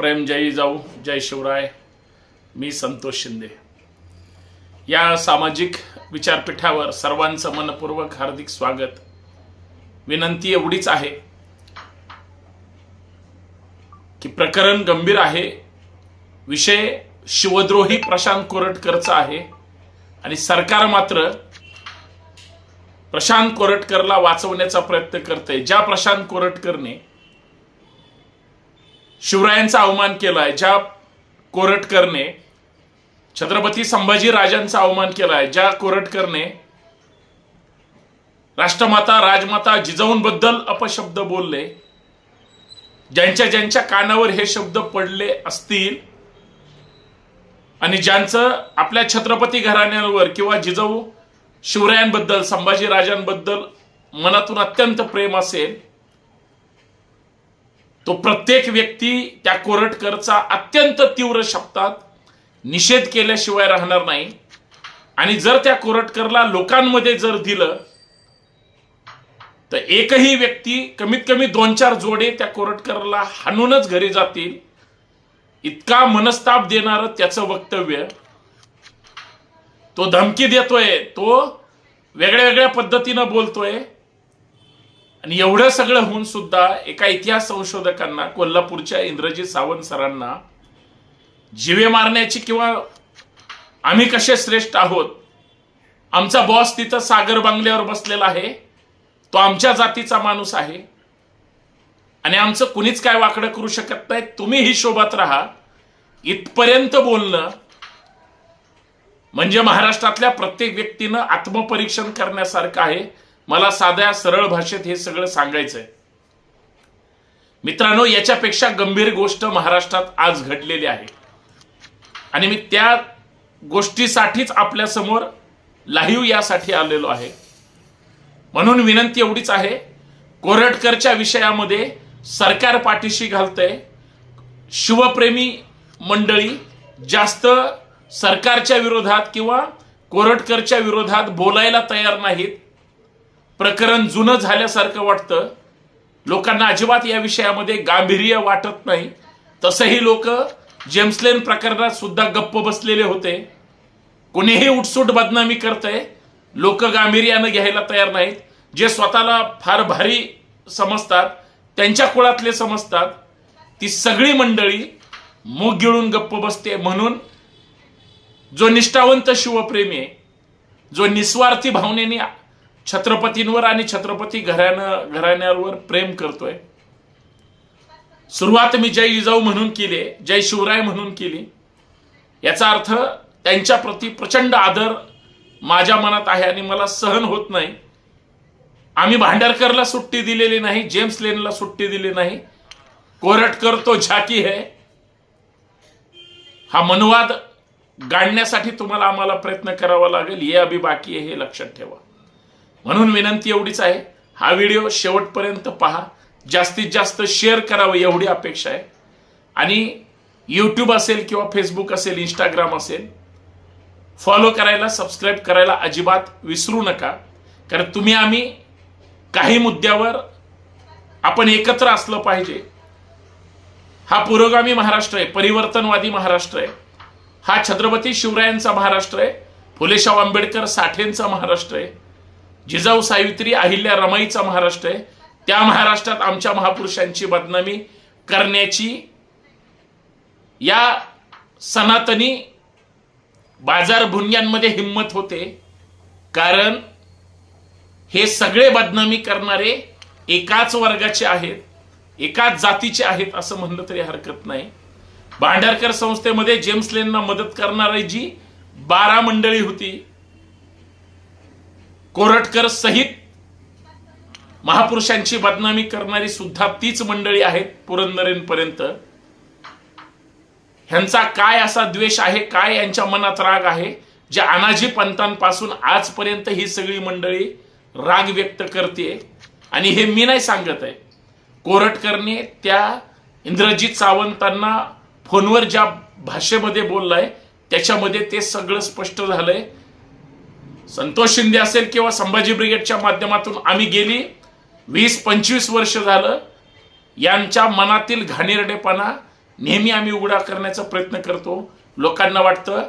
प्रेम जय जाऊ जय शिवराय मी संतोष शिंदे. या सामाजिक विचारपीठावर सर्वांचं मनपूर्वक हार्दिक स्वागत. विनंती एवढीच आहे की प्रकरण गंभीर आहे विषय शिवद्रोही प्रशांत कोरटकरचा आहे आणि सरकार मात्र प्रशांत कोरटकरला वाचवण्याचा प्रयत्न करते ज्या प्रशांत कोरटकरने शिवरायांचा अवमान केलाय ज्या कोरटकरने छत्रपती संभाजी राजांचा अवमान केलाय ज्या कोरटकरने राष्ट्रमाता राजमाता जिजाऊंबद्दल अपशब्द बोलले ज्यांच्या ज्यांच्या कानावर हे शब्द पडले असतील आणि ज्यांचं आपल्या छत्रपती घराण्यांवर किंवा जिजाऊ शिवरायांबद्दल संभाजी राजांबद्दल मनातून अत्यंत प्रेम असेल तो प्रत्येक व्यक्ती त्या कोरटकरचा अत्यंत तीव्र शब्दात निषेध केल्याशिवाय राहणार नाही. आणि जर त्या कोरटकरला लोकांमध्ये जर दिलं तर एकही व्यक्ती कमीत कमी दोन चार जोडे त्या कोरटकरला हाणूनच घरी जातील. इतका मनस्ताप देणार त्याचं वक्तव्य. तो धमकी देतोय तो वेगळ्या वेगळ्या पद्धतीनं बोलतोय. आणि एवढं सगळं होऊन सुद्धा एका इतिहास संशोधकांना कोल्हापूरच्या इंद्रजीत सावंत सरांना जिवे मारण्याची किंवा आम्ही कसे श्रेष्ठ आहोत आमचा बॉस तिथं सागर बांगल्यावर बसलेला आहे तो आमच्या जातीचा माणूस आहे. आणि आमचं कुणीच काय वाकडं करू शकत नाही तुम्ही ही शोभात राहा. इथपर्यंत बोलणं म्हणजे महाराष्ट्रातल्या प्रत्येक व्यक्तीनं आत्मपरीक्षण करण्यासारखं आहे. मला साध्या सरळ भाषेत हे सगळं सांगायचंय. मित्रांनो याच्यापेक्षा गंभीर गोष्ट महाराष्ट्रात आज घडलेली आहे. आणि मी त्या गोष्टीसाठीच आपल्यासमोर लाईव्ह यासाठी आलेलो आहे. म्हणून विनंती एवढीच आहे कोरटकरच्या विषयामध्ये सरकार पाठीशी घालतंय. शिवप्रेमी मंडळी जास्त सरकारच्या विरोधात किंवा कोरटकरच्या विरोधात बोलायला तयार नाहीत. प्रकरण जुनं झाल्यासारखं वाटतं. लोकांना अजिबात या विषयामध्ये गांभीर्य वाटत नाही. तसंही लोक जेम्सलेन प्रकरणात सुद्धा गप्प बसलेले होते. कोणीही उठसूट बदनामी करतंय. लोक गांभीर्यानं घ्यायला तयार नाहीत. जे स्वतःला फार भारी समजतात त्यांच्या कुळातले समजतात. ती सगळी मंडळी मूग गिळून गप्प बसते म्हणून जो निष्ठावंत शिवप्रेमी आहे जो निस्वार्थी भावनेने छत्रपतींवर आणि छत्रपती घराणं घराण्यावर प्रेम करतोय. सुरुवात मी जय जिजाऊ म्हणून केली जय शिवराय म्हणून केली याचा अर्थ त्यांच्या प्रती प्रचंड आदर माझ्या मनात आहे आणि मला सहन होत नाही. आम्ही भांडारकरला सुट्टी दिलेली नाही जेम्स लेनला सुट्टी दिली नाही. कोरटकर तो झाकी है. हा मनवाद गाडण्यासाठी तुम्हाला आम्हाला प्रयत्न करावा लागेल हे अभि बाकी आहे हे लक्षात ठेवा. म्हणून विनंती एवढीच आहे. हा व्हिडिओ शेवटपर्यंत पहा. जास्तीत जास्त शेअर करावं एवढी अपेक्षा आहे. आणि यूट्यूब असेल किंवा फेसबुक असेल इंस्टाग्राम असेल फॉलो करायला सबस्क्राईब करायला अजिबात विसरू नका. कारण तुम्ही आम्ही काही मुद्द्यावर आपण एकत्र असलं पाहिजे. हा पुरोगामी महाराष्ट्र आहे परिवर्तनवादी महाराष्ट्र आहे. हा छत्रपती शिवरायांचा महाराष्ट्र आहे फुलेशाह आंबेडकर साठेंचा महाराष्ट्र आहे. जिजाऊ सावित्री अहिल्या रमाईचा महाराष्ट्र आहे. त्या महाराष्ट्रात आमच्या महापुरुषांची बदनामी करण्याची या सनातनी बाजार भुंग्यांमध्ये हिंमत होते. कारण हे सगळे बदनामी करणारे एकाच वर्गाचे आहेत एकाच जातीचे आहेत असं म्हणलं तरी हरकत नाही. भांडारकर संस्थेमध्ये जेम्स लेनना मदत करणारी जी बारा मंडळी होती कोरटकर सहित महापुरुषांची बदनामी करणारी सुद्धा तीच मंडळी आहेत पुरंदरेंपर्यंत. ह्यांचा काय असा द्वेष आहे काय यांच्या मनात राग आहे ज्या अनाजी पंतांपासून आजपर्यंत ही सगळी मंडळी राग व्यक्त करते? आणि हे मी नाही सांगत आहे. कोरटकरने त्या इंद्रजित सावंतांना फोनवर ज्या भाषेमध्ये बोललाय त्याच्यामध्ये ते सगळं स्पष्ट झालंय. संतोष शिंदे असेल किंवा संभाजी ब्रिगेडच्या माध्यमातून आम्ही गेली वीस पंचवीस वर्ष झालं यांच्या मनातील घाणेरडेपणा नेहमी आम्ही उघडा करण्याचा प्रयत्न करतो. लोकांना वाटतं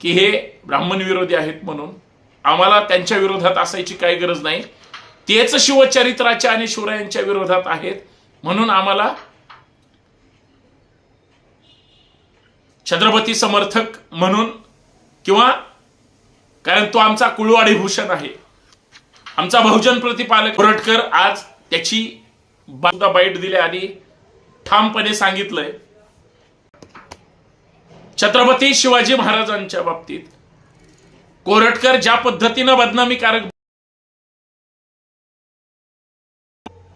की हे ब्राह्मण विरोधी आहेत म्हणून. आम्हाला त्यांच्या विरोधात असायची काही गरज नाही. तेच शिवचरित्राच्या आणि शिवरायांच्या विरोधात आहेत. म्हणून आम्हाला छत्रपती समर्थक म्हणून किंवा कारण तो आमचा कुळवाडी भूषण आहे. आमचा बहुजन प्रतिपालक कोरटकर आज त्याची सुद्धा बाईट दिली आणि ठामपणे सांगितलंय. छत्रपती शिवाजी महाराजांच्या बाबतीत कोरटकर ज्या पद्धतीनं बदनामीकारक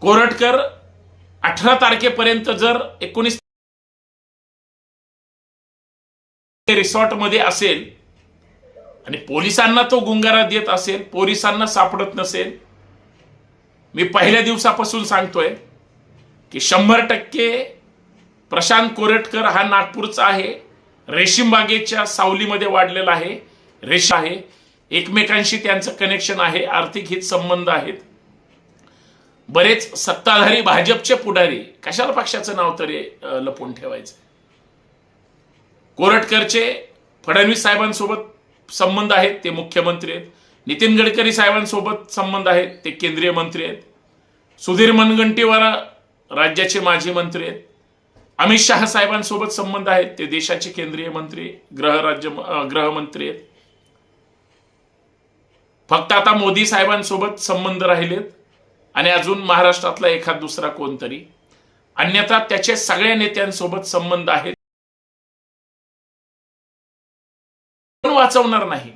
कोरटकर अठरा तारखेपर्यंत जर एकोणीस रिसॉर्टमध्ये असेल आणि पोलिसांना तो गुंगारा देत असेल पोलिसांना सापडत नसेल मी पहिल्या दिवसापासून सांगतोय की शंभर टक्के प्रशांत कोरटकर हा नागपूरचा आहे रेशीमबागेच्या सावलीमध्ये वाढलेला आहे रेश आहे एकमेकांशी त्यांचं कनेक्शन आहे आर्थिक हित संबंध आहेत. बरेच सत्ताधारी भाजपचे पुढारी कशाला पक्षाचं नाव तरी लपवून ठेवायचं? कोरटकरचे फडणवीस साहेबांसोबत संबंध आहेत ते मुख्यमंत्री आहेत. नितीन गडकरी साहेबांसोबत संबंध आहेत ते केंद्रीय मंत्री आहेत. सुधीर मनगंटीवार राज्याचे माजी मंत्री आहेत. अमित शहा साहेबांसोबत संबंध आहेत ते देशाचे केंद्रीय मंत्री गृहराज्य राज्य गृहमंत्री आहेत. फक्त आता मोदी साहेबांसोबत संबंध राहिलेत आणि अजून महाराष्ट्रातला एखाद दुसरा कोणतरी. अन्यथा त्याचे सगळ्या नेत्यांसोबत संबंध आहेत. वाचवणार नाही.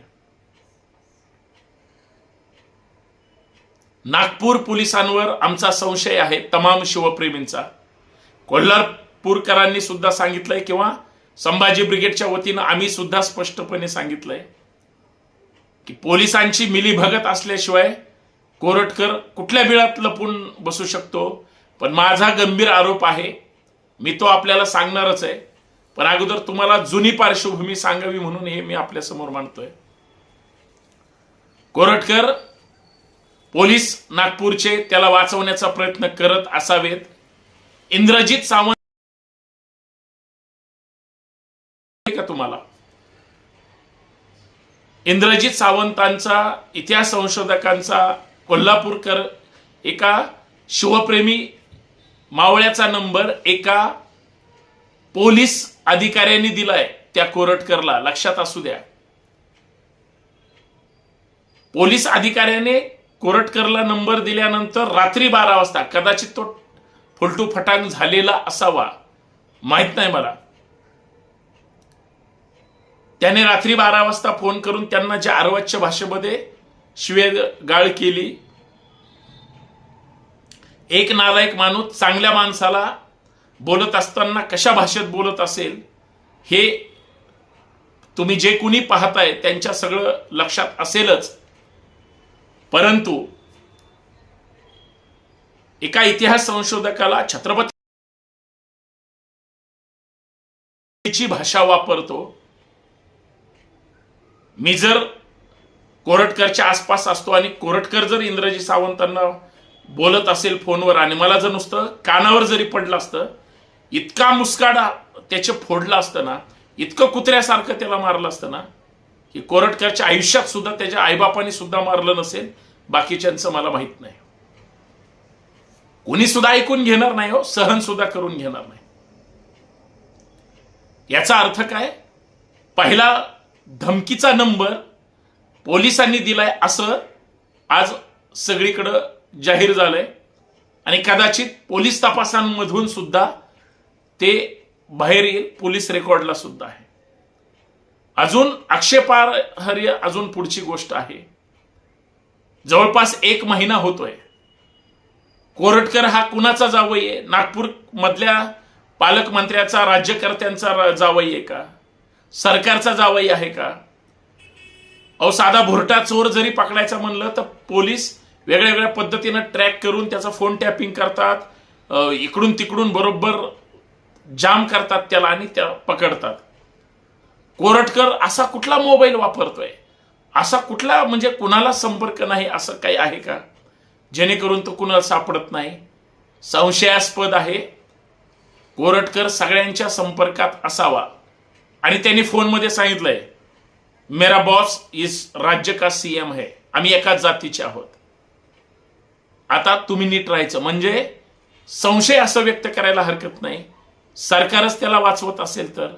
नागपूर पोलिसांवर आमचा संशय आहे तमाम शिवप्रेमींचा. कोल्हापूरकरांनी सुद्धा सांगितलंय किंवा संभाजी ब्रिगेडच्या वतीनं आम्ही सुद्धा स्पष्टपणे सांगितलंय की पोलिसांची मिलीभगत असल्याशिवाय कोरटकर कुठल्या बिळात लपून बसू शकतो? पण माझा गंभीर आरोप आहे मी तो आपल्याला सांगणारच आहे. पण अगोदर तुम्हाला जुनी पार्श्वभूमी सांगावी म्हणून हे मी आपल्यासमोर मांडतोय. कोरटकर पोलीस नागपूरचे त्याला वाचवण्याचा प्रयत्न करत असावेत. इंद्रजित सावंत का तुम्हाला? इंद्रजित सावंतांचा इतिहास संशोधकांचा कोल्हापूरकर एका शिवप्रेमी मावळ्याचा नंबर एका पोलीस अधिकाऱ्यांनी दिलाय त्या कोरटकरला. लक्षात असू द्या. पोलीस अधिकाऱ्याने कोरटकरला नंबर दिल्यानंतर रात्री बारा वाजता कदाचित तो फुलटू फटांग झालेला असावा. माहीत नाही मला. त्याने रात्री बारा वाजता फोन करून त्यांना ज्या अर्वाच्य भाषेमध्ये शिवे गाळ केली एक नालायक माणूस चांगल्या माणसाला बोलत असताना कशा भाषेत बोलत असेल हे तुम्ही जे कुणी पाहताय त्यांच्या सगळं लक्षात असेलच. परंतु एका इतिहास संशोधकाला छत्रपती भाषा वापरतो. मी जर कोरटकरच्या आसपास असतो आणि कोरटकर जर इंद्रजी सावंतांना बोलत असेल फोनवर आणि मला जर नुसतं कानावर जरी पडलं असतं इतका मुस्काडा त्याचे फोडलं असतं ना इतकं कुत्र्यासारखं त्याला मारलं असतं ना की कोरटकरच्या आयुष्यात सुद्धा त्याच्या आईबापाने सुद्धा मारलं नसेल बाकीच्यांचं मला माहीत नाही. कोणी सुद्धा ऐकून घेणार नाही हो सहन सुद्धा करून घेणार नाही. याचा अर्थ काय? पहिला धमकीचा नंबर पोलिसांनी दिलाय असं आज सगळीकडं जाहीर झालंय. आणि कदाचित पोलीस तपासांमधून सुद्धा ते बाहेर येईल पोलीस रेकॉर्डला सुद्धा आहे. अजून आक्षेपार्हर्य अजून पुढची गोष्ट आहे. जवळपास एक महिना होतोय. कोरटकर हा कुणाचा जावई आहे नागपूर मधल्या पालकमंत्र्याचा राज्यकर्त्यांचा जावई आहे का? सरकारचा जावई आहे का? अहो साधा भुरटा चोर जरी पकडायचा म्हणलं तर पोलीस वेगळ्या वेगळ्या पद्धतीनं ट्रॅक करून त्याचा फोन टॅपिंग करतात. इकडून तिकडून बरोबर जाम करतात त्याला आणि त्या पकडतात. कोरटकर असा कुठला मोबाईल वापरतोय? असा कुठला म्हणजे कुणाला संपर्क नाही असं काही आहे का? जेणेकरून तो कुणाला सापडत नाही? संशयास्पद आहे. कोरटकर सगळ्यांच्या संपर्कात असावा. आणि त्यांनी फोनमध्ये सांगितलंय मेरा बॉस इस राज्य का सीएम है. आम्ही एकाच जातीचे आहोत. आता तुम्ही नीट राहायचं. म्हणजे संशय असं व्यक्त करायला हरकत नाही. सरकारच त्याला वाचवत असेल तर?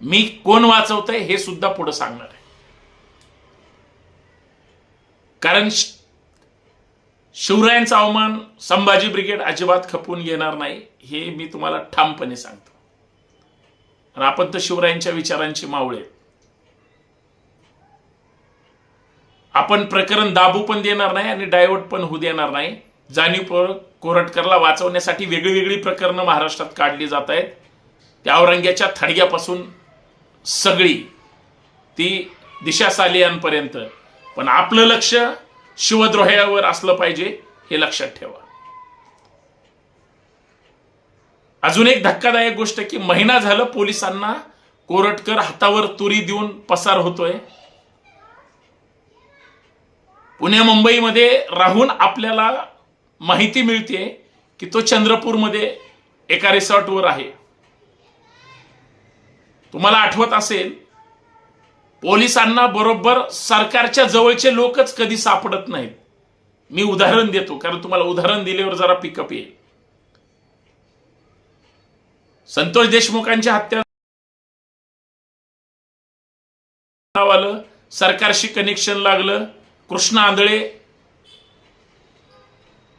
मी कोण वाचवतंय हे सुद्धा पुढे सांगणार आहे. कारण शिवरायांचा अवमान संभाजी ब्रिगेड अजिबात खपून घेणार नाही हे मी तुम्हाला ठामपणे सांगतो. आणि आपण तर शिवरायांच्या विचारांची मावळे आपण प्रकरण दाबू पण देणार नाही आणि डायव्हर्ट पण होऊ देणार नाही. जाणीवपूर्वक कोरटकरला वाचवण्यासाठी वेगळी वेगळी प्रकरणं महाराष्ट्रात काढली जात आहेत. त्या औरंग्याच्या थडग्यापासून सगळी ती दिशा सालियांपर्यंत. पण आपलं लक्ष शिवद्रोह्यावर असलं पाहिजे हे लक्षात ठेवा. अजून एक धक्कादायक गोष्ट की महिना झालं पोलिसांना कोरटकर हातावर तुरी देऊन पसार होतोय. पुणे मुंबईमध्ये राहून आपल्याला माहिती मिळते की तो चंद्रपूरमध्ये एका रिसॉर्टवर आहे. तुम्हाला आठवत असेल पोलिसांना बरोबर सरकारच्या जवळचे लोकच कधी सापडत नाहीत. मी उदाहरण देतो कारण तुम्हाला उदाहरण दिल्यावर जरा पिकअप येईल. संतोष देशमुखांच्या हत्या आलं सरकारशी कनेक्शन लागलं. कृष्ण आंधळे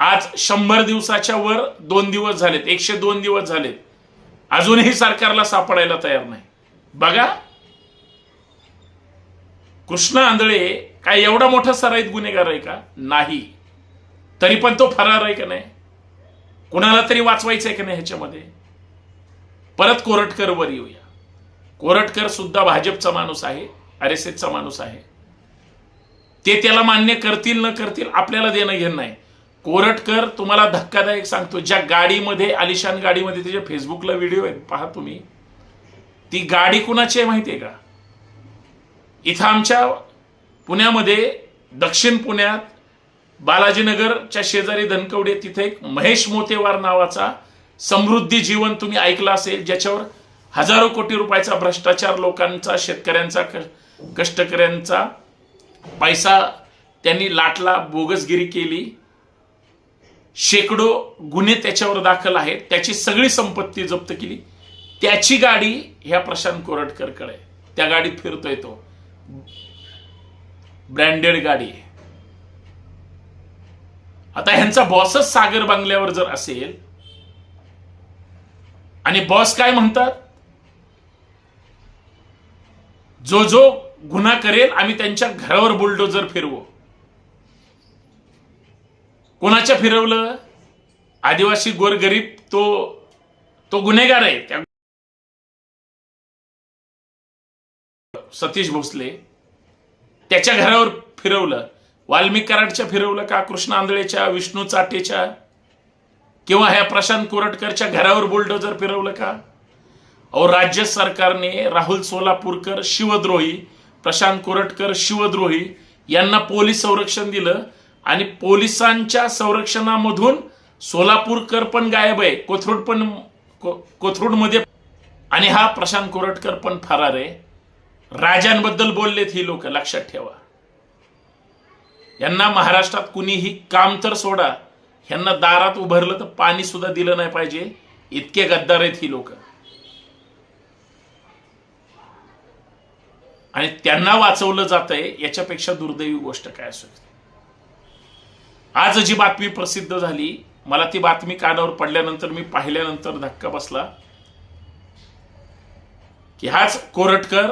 आज शंभर दिवसाच्या वर दोन दिवस झालेत एकशे दोन दिवस झालेत. अजूनही सरकारला सापडायला तयार नाही. बघा कृष्ण आंधळे काय एवढा मोठा सराईत गुन्हेगार आहे का? नाही. तरी पण तो फरार आहे का नाही? कुणाला तरी वाचवायचं आहे का नाही ह्याच्यामध्ये? परत कोरटकरवर येऊया. कोरटकर सुद्धा भाजपचा माणूस आहे आर एस एसचा माणूस आहे. ते त्याला मान्य करतील न करतील आपल्याला देणं घेणं नाही. कोरटकर तुम्हाला धक्कादायक सांगतो. ज्या गाडीमध्ये आलिशान गाडीमध्ये त्याच्या फेसबुकला व्हिडिओ आहेत पहा तुम्ही. ती गाडी कुणाची आहे माहिती आहे का? इथं आमच्या पुण्यामध्ये दक्षिण पुण्यात बालाजीनगरच्या शेजारी धनकवडे तिथे एक महेश मोतेवार नावाचा समृद्धी जीवन तुम्ही ऐकलं असेल ज्याच्यावर हजारो कोटी रुपयाचा भ्रष्टाचार लोकांचा शेतकऱ्यांचा कष्टकऱ्यांचा पैसा त्यांनी लाटला बोगसगिरी केली. शेकडो गुन्हे त्याच्यावर दाखल आहेत. त्याची सगळी संपत्ती जप्त केली. त्याची गाडी ह्या प्रशांत कोरटकरकडे आहे. त्या गाडीत फिरतोय तो. ब्रँडेड गाडी आहे. आता ह्यांचा बॉसच सागर बांगल्यावर जर असेल आणि बॉस काय म्हणतात? जो जो गुन्हा करेल आम्ही त्यांच्या घरावर बुलडोजर फिरवू. कोणाच्या फिरवलं? आदिवासी गोरगरीब तो तो गुन्हेगार आहे. त्या सतीश भोसले त्याच्या घरावर फिरवलं. वाल्मिक कराडच्या फिरवलं का? कृष्ण आंधळेच्या विष्णू चाटेच्या? किंवा ह्या प्रशांत कोरटकरच्या घरावर बुलडोजर फिरवलं का? अहो राज्य सरकारने राहुल सोलापूरकर शिवद्रोही प्रशांत कोरटकर शिवद्रोही यांना पोलीस संरक्षण दिलं. आणि पोलिसांच्या संरक्षणामधून सोलापूरकर पण गायब आहे कोथरूड पण को- कोथरूडमध्ये. आणि हा प्रशांत कोरटकर पण फरार आहे. राजांबद्दल बोललेत ही लोक लक्षात ठेवा. यांना महाराष्ट्रात कुणीही काम तर सोडा यांना दारात उभारलं तर पाणी सुद्धा दिलं नाही पाहिजे इतके गद्दार आहेत ही लोक. आणि त्यांना वाचवलं जात आहे याच्यापेक्षा दुर्दैवी गोष्ट काय असू शकते आज जी बातमी प्रसिद्ध झाली मला ती बातमी कानावर पडल्यानंतर मी पाहिल्यानंतर धक्का बसला की हाच कोरटकर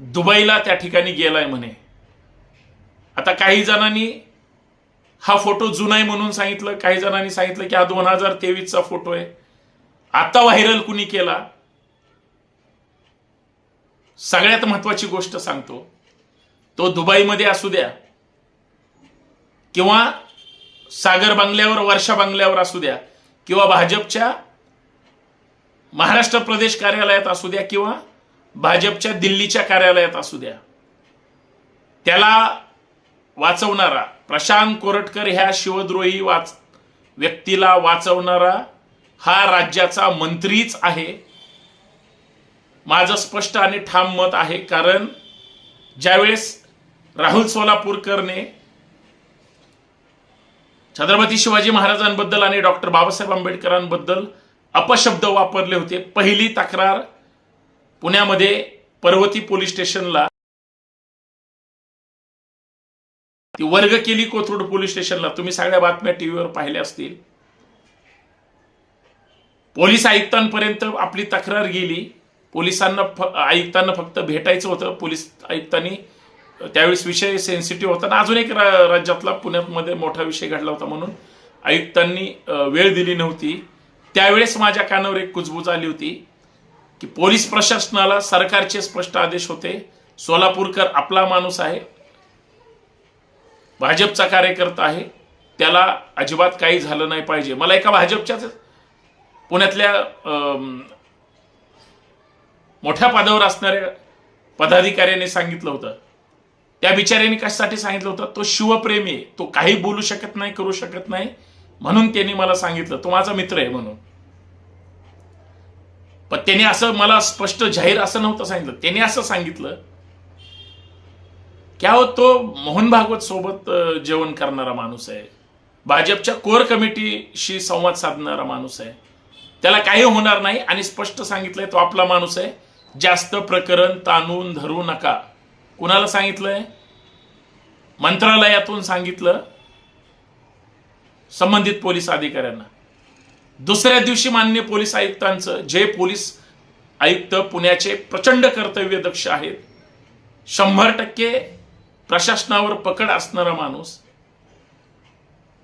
दुबईला त्या ठिकाणी गेलाय म्हणे. आता काही जणांनी हा फोटो जुनाय म्हणून सांगितलं काही जणांनी सांगितलं की हा दोन हजार तेवीसचा फोटो आहे. आता व्हायरल कुणी केला? सगळ्यात महत्वाची गोष्ट सांगतो तो दुबईमध्ये असू द्या. किंवा सागर बंगल्यावर वर्षा बंगल्यावर असू द्या किंवा भाजपच्या महाराष्ट्र प्रदेश कार्यालयात असू द्या किंवा भाजपच्या दिल्लीच्या कार्यालयात असू द्या. त्याला वाचवणारा प्रशांत कोरटकर ह्या शिवद्रोही वाच व्यक्तीला वाचवणारा हा राज्याचा मंत्रीच आहे. माझं स्पष्ट आणि ठाम मत आहे कारण ज्यावेळेस राहुल सोलापूरकरने छत्रपती शिवाजी महाराजांबद्दल आणि डॉक्टर बाबासाहेब आंबेडकरांबद्दल अपशब्द वापरले होते. पहिली तक्रार पुण्यामध्ये पर्वती पोलीस स्टेशनला. ती वर्ग केली कोथरूड पोलीस स्टेशनला. तुम्ही सगळ्या बातम्या टीव्हीवर पाहिल्या असतील. पोलीस आयुक्तांपर्यंत आपली तक्रार गेली. पोलिसांना फ- आयुक्तांना फक्त भेटायचं होतं. पोलीस आयुक्तांनी त्यावेळेस विषय सेन्सिटिव्ह होता आणि अजून एक राज्यातला पुण्यामध्ये मोठा विषय घडला होता म्हणून. आयुक्तांनी वेळ दिली नव्हती. त्यावेळेस माझ्या कानावर एक कुजबूज आली होती की पोलीस प्रशासनाला सरकारचे स्पष्ट आदेश होते. सोलापूरकर आपला माणूस आहे. भाजपचा कार्यकर्ता आहे. त्याला अजिबात काही झालं नाही पाहिजे. मला एका भाजपच्याच पुण्यातल्या मोठ्या पदावर असणाऱ्या पदाधिकाऱ्याने सांगितलं होतं. त्या बिचाऱ्याने कशासाठी सांगितलं होतं? तो शिवप्रेमी आहे. तो काही बोलू शकत नाही करू शकत नाही. म्हणून त्यांनी मला सांगितलं. तो माझा मित्र आहे म्हणून. पण त्याने असं मला स्पष्ट जाहीर असं नव्हतं सांगितलं. त्याने असं सांगितलं क्या हो तो मोहन भागवत सोबत जेवण करणारा माणूस आहे. भाजपच्या कोर कमिटीशी संवाद साधणारा माणूस आहे. त्याला काही होणार नाही. आणि स्पष्ट सांगितलंय तो आपला माणूस आहे. जास्त प्रकरण ताणून धरू नका. कुणाला सांगितलंय? मंत्रालयातून सांगितलं संबंधित पोलीस अधिकाऱ्यांना. दुसऱ्या दिवशी मान्य पोलीस आयुक्तांचं जे पोलीस आयुक्त पुण्याचे प्रचंड कर्तव्यदक्ष आहेत शंभर टक्के प्रशासनावर पकड असणारा माणूस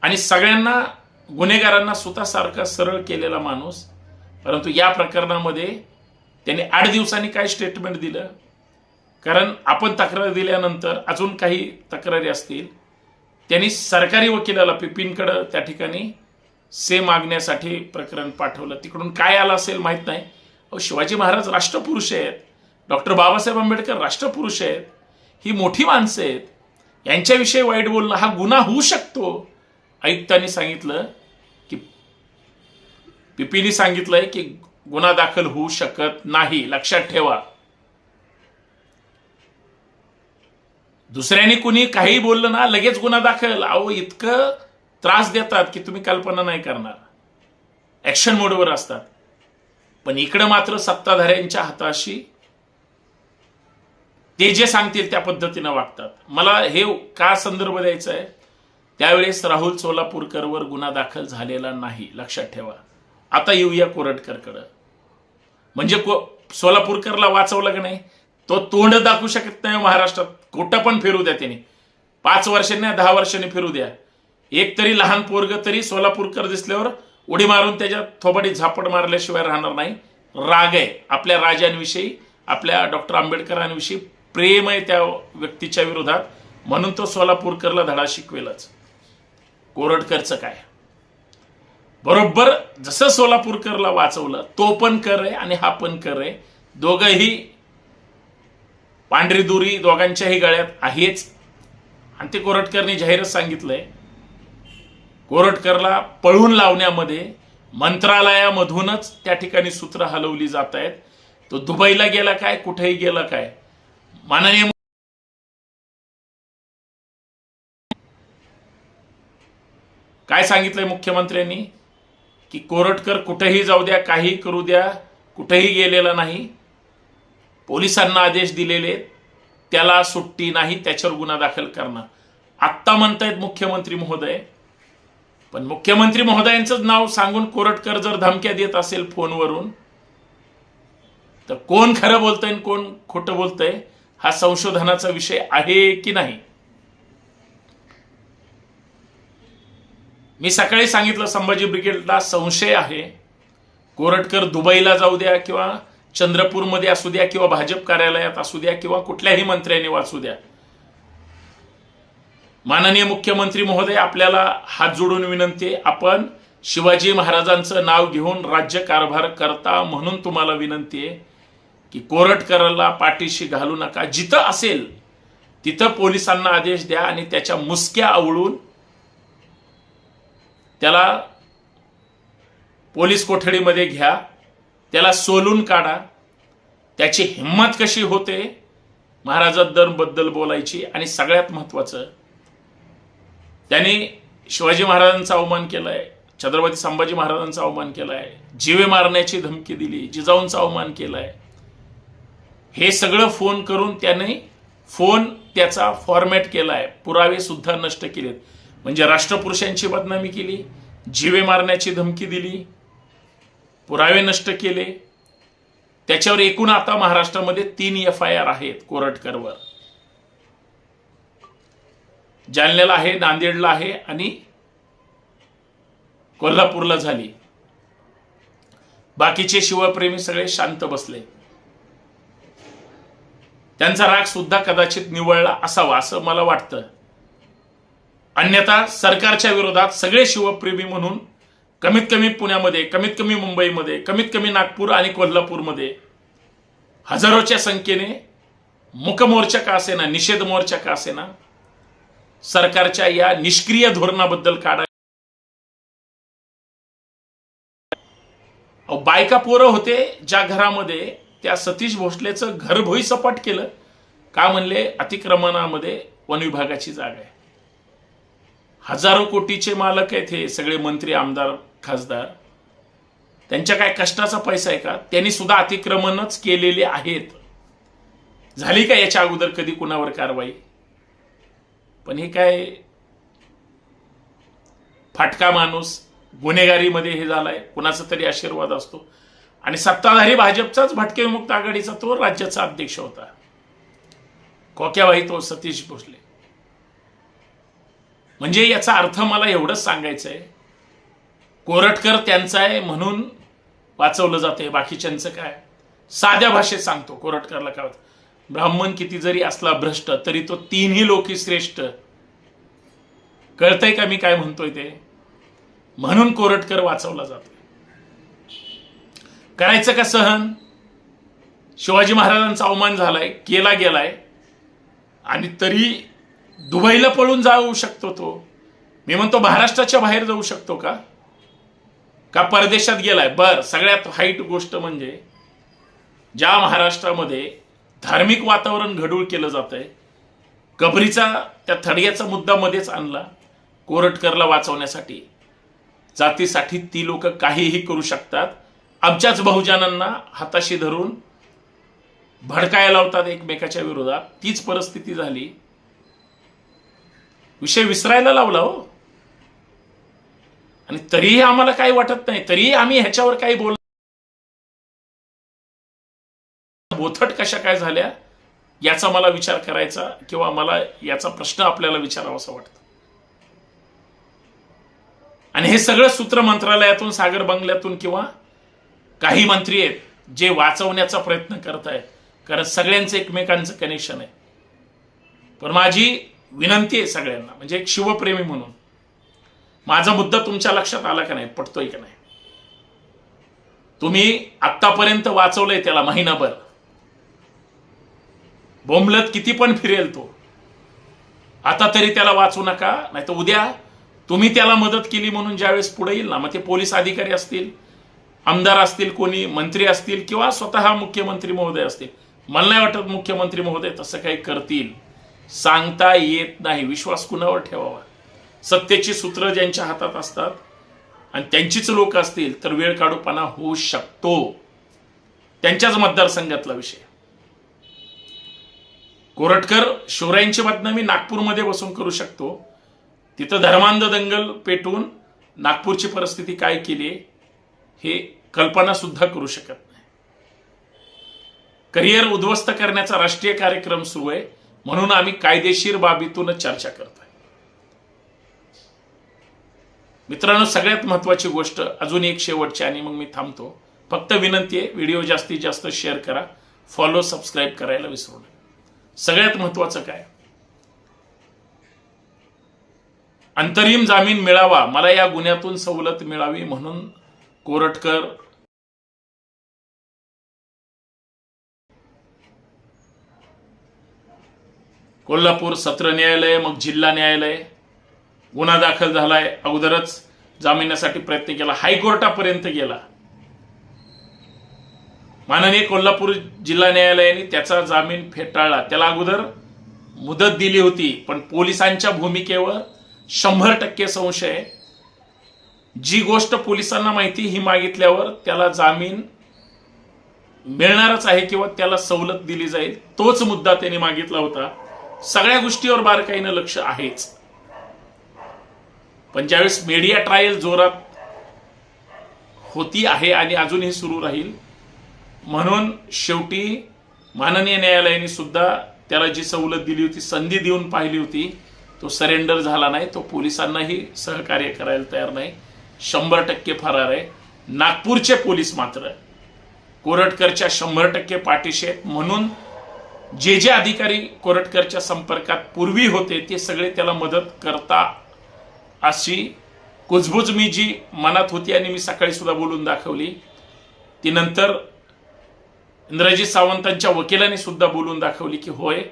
आणि सगळ्यांना गुन्हेगारांना स्वतःसारखा सरळ केलेला माणूस परंतु या प्रकरणामध्ये त्यांनी आठ दिवसांनी काय स्टेटमेंट दिलं? कारण आपण तक्रार दिल्यानंतर अजून काही तक्रारी असतील त्यांनी सरकारी वकिलाला पिपिनकडं त्या ठिकाणी से मागण्यासाठी प्रकरण पाठवलं तिकडून काय आलं असेल माहीत नाही अहो शिवाजी महाराज राष्ट्रपुरुष आहेत डॉक्टर बाबासाहेब आंबेडकर राष्ट्रपुरुष आहेत ही मोठी माणसं आहेत यांच्याविषयी वाईट बोलणं हा गुन्हा होऊ शकतो आयुक्तांनी सांगितलं की पिपीनी सांगितलंय की गुन्हा दाखल होऊ शकत नाही लक्षात ठेवा दुसऱ्याने कुणी काही बोललं ना लगेच गुन्हा दाखल. अहो इतकं त्रास देतात की तुम्ही कल्पना नाही करणार. ऍक्शन मोडवर असतात. पण इकडं मात्र सत्ताधाऱ्यांच्या हाताशी ते जे सांगतील त्या पद्धतीनं वागतात. मला हे का संदर्भ द्यायचा आहे? त्यावेळेस राहुल सोलापूरकरवर गुन्हा दाखल झालेला नाही. लक्षात ठेवा. आता येऊया कोरटकरकडं. म्हणजे को सोलापूरकरला वाचवलं का नाही? तो तोंड दाखवू शकत नाही हो महाराष्ट्रात. कुठं पण फिरू द्या त्याने पाच वर्षांनी दहा वर्षांनी फिरू द्या. एक तरी लहान पोरग तरी सोलापूरकर दिसल्यावर उडी मारून त्याच्या थोबडी झापड मारल्याशिवाय राहणार नाही. राग आहे. आपल्या राजांविषयी आपल्या डॉक्टर आंबेडकरांविषयी प्रेम आहे त्या व्यक्तीच्या विरोधात. म्हणून तो सोलापूरकरला धडा शिकवेलच. कोरटकरचं काय? बरोबर जसं सोलापूरकरला वाचवलं तो पण कर आहे आणि हा पण कर आहे. दोघंही पांढरी दुरी दोघांच्याही गळ्यात आहेच. आणि ते कोरटकरनी जाहीरच सांगितलंय कोरटकरला पळून लावण्यामध्ये मंत्रालयामधूनच त्या ठिकाणी सूत्र हलवली जात आहेत. तो दुबईला गेला काय कुठेही गेला काय? माननीय काय सांगितलंय मुख्यमंत्र्यांनी? की कोरटकर कुठेही जाऊ द्या काही करू द्या कुठेही गेलेला नाही. पोलिसांना आदेश दिलेले त्याला सुट्टी नाही त्याच्यावर गुन्हा दाखल करणं आत्ता म्हणतायत मुख्यमंत्री महोदय. पण मुख्यमंत्री महोदयांचंच नाव सांगून कोरटकर जर धमक्या देत असेल फोनवरून तर कोण खरं बोलतंय कोण खोटं बोलतंय हा संशोधनाचा विषय आहे की नाही? मी सकाळी सांगितलं संभाजी ब्रिगेडला संशय आहे. कोरटकर दुबईला जाऊ द्या किंवा चंद्रपूरमध्ये असू द्या किंवा भाजप कार्यालयात असू द्या किंवा कुठल्याही मंत्र्याने वाचू द्या. माननीय मुख्यमंत्री महोदय आपल्याला हात जोडून विनंती आपण शिवाजी महाराजांचं नाव घेऊन राज्य कारभार करता म्हणून तुम्हाला विनंती आहे की कोरटकरला पाठीशी घालू नका. जिथं असेल तिथं पोलिसांना आदेश द्या आणि त्याच्या मुसक्या आवळून त्याला पोलीस कोठडीमध्ये घ्या. त्याला सोलून काढा. त्याची हिंमत कशी होते? महाराजांबद्दल बोलायची आणि सगळ्यात महत्वाचं त्यांनी शिवाजी महाराजांचा अवमान केलाय छत्रपती संभाजी महाराजांचा अवमान केलाय जीवे मारण्याची धमकी दिली जिजाऊंचा अवमान केलाय. हे सगळं फोन करून त्याने फोन त्याचा फॉर्मॅट केलाय. पुरावे सुद्धा नष्ट केलेत. म्हणजे राष्ट्रपुरुषांची बदनामी केली जीवे मारण्याची धमकी दिली पुरावे नष्ट केले. त्याच्यावर एकूण आता महाराष्ट्रामध्ये तीन एफ आय आर आहेत कोरटकरवर. जालन्याला आहे नांदेडला आहे आणि कोल्हापूरला झाली. बाकीचे शिवप्रेमी सगळे शांत बसले. त्यांचा राग सुद्धा कदाचित निवळला असावा असं मला वाटतं. अन्यथा सरकारच्या विरोधात सगळे शिवप्रेमी म्हणून कमीत कमी पुण्यामध्ये कमीत कमी मुंबईमध्ये कमीत कमी नागपूर आणि कोल्हापूरमध्ये हजारोच्या संख्येने मुकमोर्चा का असेना निषेध मोर्चा का असेना सरकारच्या या निष्क्रिय धोरणाबद्दल काढा. बायका पोरं होते ज्या घरामध्ये त्या सतीश भोसलेचं घर भुईसपाट केलं का म्हणले अतिक्रमणामध्ये वन विभागाची जागा आहे. हजारो कोटीचे मालक आहेत हे सगळे मंत्री आमदार खासदार. त्यांच्या काय कष्टाचा पैसा आहे का? त्यांनी सुद्धा अतिक्रमणच केलेले आहेत. झाली का याच्या अगोदर कधी कुणावर कारवाई? पण हे काय फाटका माणूस गुन्हेगारीमध्ये हे झालाय. कुणाचा तरी आशीर्वाद असतो. आणि सत्ताधारी भाजपचाच भटके विमुक्त आघाडीचा तो राज्याचा अध्यक्ष होता. कोक्याबाई तो हो सतीश भोसले. म्हणजे याचा अर्थ मला एवढंच सांगायचं आहे कोरटकर त्यांचा आहे म्हणून वाचवलं जाते बाकीच्यांचं काय? साध्या भाषेत सांगतो कोरटकरला काय होतं? ब्राह्मण किती जरी असला भ्रष्ट तरी तो तीनही लोकी श्रेष्ठ. कळतंय का मी काय म्हणतोय ते? म्हणून कोरटकर वाचवला जातो करायचं का सहन? शिवाजी महाराजांचा अवमान झालाय केला गेलाय. आणि तरी दुबईला पळून जाऊ शकतो तो. मी म्हणतो महाराष्ट्राच्या बाहेर जाऊ शकतो का? का परदेशात गेलाय? बर सगळ्यात हाईट गोष्ट म्हणजे ज्या महाराष्ट्रामध्ये धार्मिक वातावरण घडूळ केलं जात आहे कबरीचा त्या थडग्याचा मुद्दा मध्येच आणला कोरटकरला वाचवण्यासाठी. जातीसाठी ती लोक काहीही करू शकतात. आमच्याच बहुजनांना हाताशी धरून भडकायला लावतात एकमेकाच्या विरोधात. तीच परिस्थिती झाली. विषय विसरायला लावला हो. आणि तरीही आम्हाला काही वाटत नाही. तरीही आम्ही ह्याच्यावर काही बोल बोथट कशा काय झाल्या याचा मला विचार करायचा किंवा मला याचा प्रश्न आपल्याला विचारावासा वाटतं. आणि हे सगळं सूत्र मंत्रालयातून सागर बंगल्यातून किंवा काही मंत्री आहेत जे वाचवण्याचा प्रयत्न करत आहेत. कारण सगळ्यांचं एकमेकांचं कनेक्शन आहे. पण माझी विनंती आहे सगळ्यांना म्हणजे एक शिवप्रेमी म्हणून. माझा मुद्दा तुमच्या लक्षात आला का नाही? पटतोय का नाही? तुम्ही आत्तापर्यंत वाचवलंय त्याला महिनाभर. बोंबलत किती पण फिरेल तो. आता तरी त्याला वाचू नका नाही तर उद्या तुम्ही त्याला मदत केली म्हणून ज्यावेळेस पुढे येईल ना मग ते पोलीस अधिकारी असतील आमदार असतील कोणी मंत्री असतील किंवा स्वतः मुख्यमंत्री महोदय असतील. मला नाही वाटत मुख्यमंत्री महोदय तसं काही करतील. सांगता येत नाही. विश्वास कुणावर ठेवावा? सत्तेची सूत्र ज्यांच्या हातात असतात आणि त्यांचीच लोक असतील तर वेळ काढूपणा होऊ शकतो. त्यांच्याच मतदारसंघातला विषय. कोरटकर शिवरायांची बदनामी नागपूरमध्ये बसून करू शकतो. तिथं धर्मांध दंगल पेटून नागपूरची परिस्थिती काय केली हे कल्पना सुद्धा करू शकत नाही. करिअर उद्ध्वस्त करण्याचा राष्ट्रीय कार्यक्रम सुरू आहे म्हणून आम्ही कायदेशीर बाबीतूनच चर्चा करतो मित्रांनो सगळ्यात महत्वाची गोष्ट अजून एक शेवटची आणि मग मी थांबतो. फक्त विनंती आहे व्हिडिओ जास्तीत जास्त शेअर करा फॉलो सबस्क्राईब करायला विसरू नये सगळ्यात महत्त्वाचं काय? अंतरिम जामीन मिळावा मला या गुन्ह्यातून सवलत मिळावी म्हणून कोरटकर कोल्हापूर सत्र न्यायालय मग जिल्हा न्यायालय गुन्हा दाखल झालाय. अगोदरच जामिनासाठी प्रयत्न केला. हायकोर्टापर्यंत गेला. माननीय कोल्हापूर जिल्हा न्यायालयाने त्याचा जामीन फेटाळला. त्याला अगोदर मुदत दिली होती पण पोलिसांच्या भूमिकेवर शंभर टक्के संशय जी गोष्ट पोलिसांना माहिती ही मागितल्यावर त्याला जामीन मिळणारच आहे किंवा त्याला सवलत दिली जाईल तोच मुद्दा त्यांनी मागितला होता. सगळ्या गोष्टीवर बारकाईनं लक्ष आहेच. पण ज्यावेळेस मीडिया ट्रायल जोरात होती आहे आणि अजूनही सुरू राहील म्हणून शेवटी माननीय न्यायालयाने सुद्धा त्याला जी सवलत दिली होती संधी देऊन पाहिली होती तो सरेंडर झाला नाही तो पोलिसांनाही सहकार्य करायला तयार नाही. शंभर टक्के फरार आहे. नागपूरचे पोलीस मात्र कोरटकरच्या शंभर टक्के पाठीशी आहेत. म्हणून जे जे अधिकारी कोरटकरच्या संपर्कात पूर्वी होते ते सगळे त्याला मदत करता अशी कुजबुज मी जी मनात होती आणि मी सकाळी सुद्धा बोलून दाखवली ती नंतर इंद्रजी सावंतांच्या वकिलांनी सुद्धा बोलून दाखवली की होय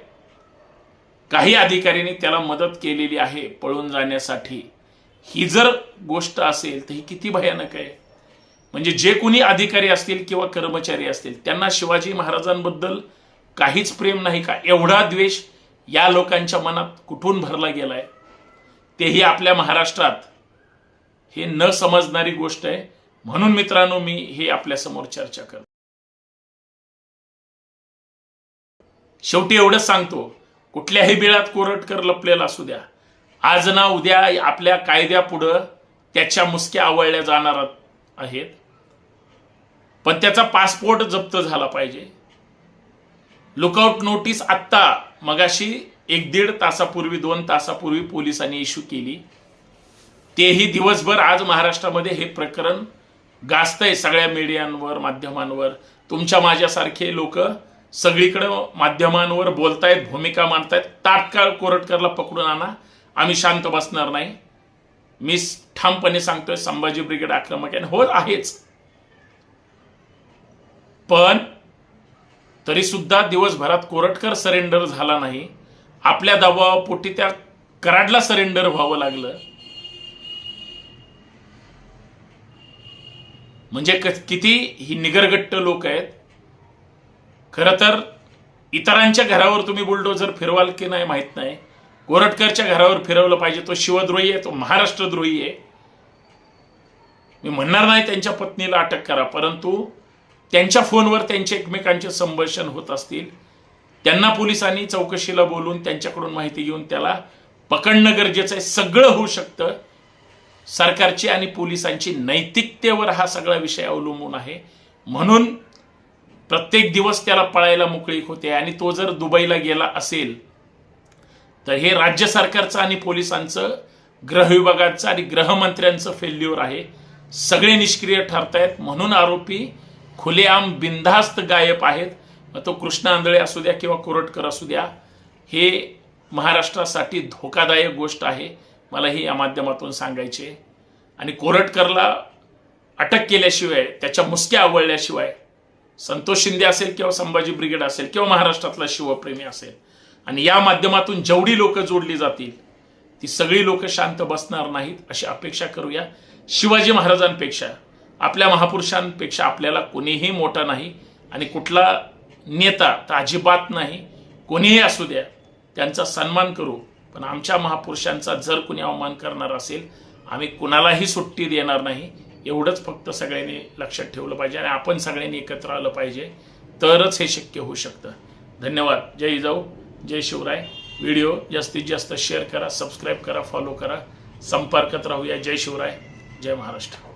काही अधिकाऱ्यांनी त्याला मदत केलेली आहे पळून जाण्यासाठी. ही जर गोष्ट असेल तर ही किती भयानक आहे. म्हणजे जे कोणी अधिकारी असतील किंवा कर्मचारी असतील त्यांना शिवाजी महाराजांबद्दल काहीच प्रेम नाही का? एवढा द्वेष या लोकांच्या मनात कुठून भरला गेलाय? तेही आपल्या महाराष्ट्रात. हे न समजणारी गोष्ट आहे. म्हणून मित्रांनो मी हे आपल्यासमोर चर्चा करतो. शेवटी एवढंच सांगतो कुठल्याही बिळात कोरटकर लपलेला असू द्या. आज ना उद्या आपल्या कायद्यापुढं त्याच्या मुसक्या आवळल्या जाणार आहेत. पण त्याचा पासपोर्ट जप्त झाला पाहिजे. लुकआउट नोटीस आत्ता मगाशी एक दीड तासापूर्वी दोन तासापूर्वी पोलिसांनी इश्यू केली. तेही दिवसभर आज महाराष्ट्रामध्ये हे प्रकरण गाजतंय सगळ्या मीडियांवर माध्यमांवर. तुमच्या माझ्यासारखे लोक सगळीकडं माध्यमांवर बोलतायत भूमिका मांडतायत. तात्काळ कोरटकरला पकडून आणा. आम्ही शांत बसणार नाही. मी ठामपणे सांगतोय संभाजी ब्रिगेड आक्रमक आहे. हो आहेच. पण तरी सुद्धा दिवसभरात कोरटकर सरेंडर झाला नाही. आपल्या दबावापोटी त्या कराडला सरेंडर व्हावं लागलं. म्हणजे किती ही निगरगट्ट लोक आहेत. खरं तर इतरांच्या घरावर तुम्ही बुलडोजर फिरवाल की नाही माहीत नाही. गोरटकरच्या घरावर फिरवलं पाहिजे. तो शिवद्रोही आहे तो महाराष्ट्रद्रोही आहे. मी म्हणणार नाही त्यांच्या पत्नीला अटक करा परंतु त्यांच्या फोनवर त्यांचे एकमेकांचे संभाषण होत असतील. त्यांना पोलिसांनी चौकशीला बोलून त्यांच्याकडून माहिती घेऊन त्याला पकडणं गरजेचं आहे. सगळं होऊ शकतं. सरकारची आणि पोलिसांची नैतिकतेवर हा सगळा विषय अवलंबून आहे. म्हणून प्रत्येक दिवस त्याला पळायला मोकळीक होते आणि तो जर दुबईला गेला असेल तर हे राज्य सरकारचं आणि पोलिसांचं गृह विभागाचं आणि गृहमंत्र्यांचं फेल्युअर आहे. सगळे निष्क्रिय ठरतायत. म्हणून आरोपी खुलेआम बिनधास्त गायब आहेत. तो कृष्ण आंधळे असू द्या किंवा कोरटकर असू द्या हे महाराष्ट्रासाठी धोकादायक गोष्ट आहे. मला ही या माध्यमातून सांगायची आहे. आणि कोरटकरला अटक केल्याशिवाय त्याच्या मुसक्या आवळल्याशिवाय संतोष शिंदे असेल किंवा संभाजी ब्रिगेड असेल किंवा महाराष्ट्रातला शिवप्रेमी असेल आणि या माध्यमातून जेवढी लोक जोडली जातील ती सगळी लोक शांत बसणार नाहीत अशी अपेक्षा करूया. शिवाजी महाराजांपेक्षा आपल्या महापुरुषांपेक्षा आपल्याला कोणीही मोठा नाही. आणि कुठला नेता तर अजिबात नाही कोणीही असू द्या त्यांचा सन्मान करू. पण आमच्या महापुरुषांचा जर कुणी अवमान करणार असेल आम्ही कुणालाही सुट्टी देणार नाही. एवढंच फक्त सगळ्यांनी लक्षात ठेवलं पाहिजे आणि आपण सगळ्यांनी एकत्र आलं पाहिजे. तरच हे शक्य होऊ शकतं. धन्यवाद. जय जाऊ जय शिवराय. व्हिडिओ जास्तीत जास्त शेअर करा सबस्क्राईब करा फॉलो करा. संपर्कात राहूया. जय शिवराय. जय महाराष्ट्र.